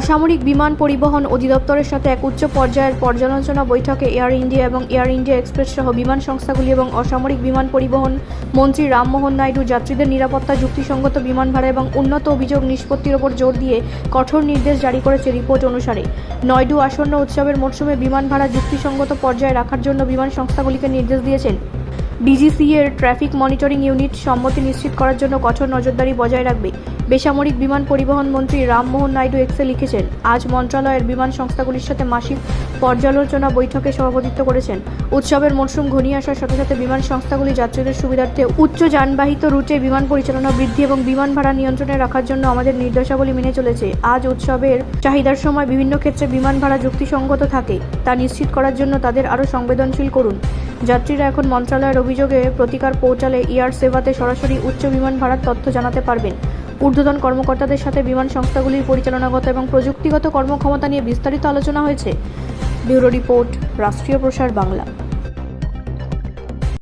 অসামরিক বিমান পরিবহন অধিদপ্তরের সাথে এক উচ্চ পর্যায়ের পর্যালোচনা বৈঠকে এয়ার ইন্ডিয়া এবং এয়ার ইন্ডিয়া এক্সপ্রেস সহ বিমান সংস্থাগুলি এবং অসামরিক বিমান পরিবহন মন্ত্রী রামমোহন নাইডু, যাত্রীদের নিরাপত্তা, যুক্তিসঙ্গত বিমান ভাড়া এবং উন্নত অভিযোগ নিষ্পত্তির ওপর জোর দিয়ে কঠোর নির্দেশ জারি করেছে রিপোর্ট অনুসারে। নয়ডু আসন্ন উৎসবের মরশুমে বিমান ভাড়া যুক্তিসঙ্গত পর্যায়ে রাখার জন্য বিমান সংস্থাগুলিকে নির্দেশ দিয়েছেন। ডিজিসি এর ট্রাফিক মনিটরিং ইউনিট সম্মতি নিশ্চিত করার জন্য কঠোর নজরদারি বজায় রাখবে। বেসামরিক বিমান পরিবহন মন্ত্রী রামমোহন নাইডু এক্সে লিখেছেন, আজ মন্ত্রণালয়ের বিমান সংস্থাগুলির সাথে মাসিক পর্যালোচনা বৈঠকে সভাপতিত্ব করেছেন। উৎসবের মরশুম ঘনিয়ে আসার সাথে সাথে বিমান সংস্থাগুলি যাত্রীদের সুবিধার্থে উচ্চ যানবাহিত রুটে বিমান পরিচালনা বৃদ্ধি এবং বিমান ভাড়া নিয়ন্ত্রণে রাখার জন্য আমাদের নির্দেশাবলী মেনে চলেছে। আজ উৎসবের চাহিদার সময় বিভিন্ন ক্ষেত্রে বিমান ভাড়া যুক্তিসঙ্গত থাকে। তা নিশ্চিত করার জন্য তাদের আরও সংবেদনশীল করুন। যাত্রীরা এখন মন্ত্রণালয়ের অভিযোগে প্রতিকার পৌঁছালে ইয়ার সেবাতে সরাসরি উচ্চ বিমান ভাড়ার তথ্য জানাতে পারবেন। ঊর্ধ্বতন কর্মকর্তাদের সাথে বিমান সংস্থাগুলির পরিচালনাগত এবং প্রযুক্তিগত কর্মক্ষমতা নিয়ে বিস্তারিত আলোচনা হয়েছে। ব্যুরো রিপোর্ট, রাষ্ট্রীয় প্রসার বাংলা।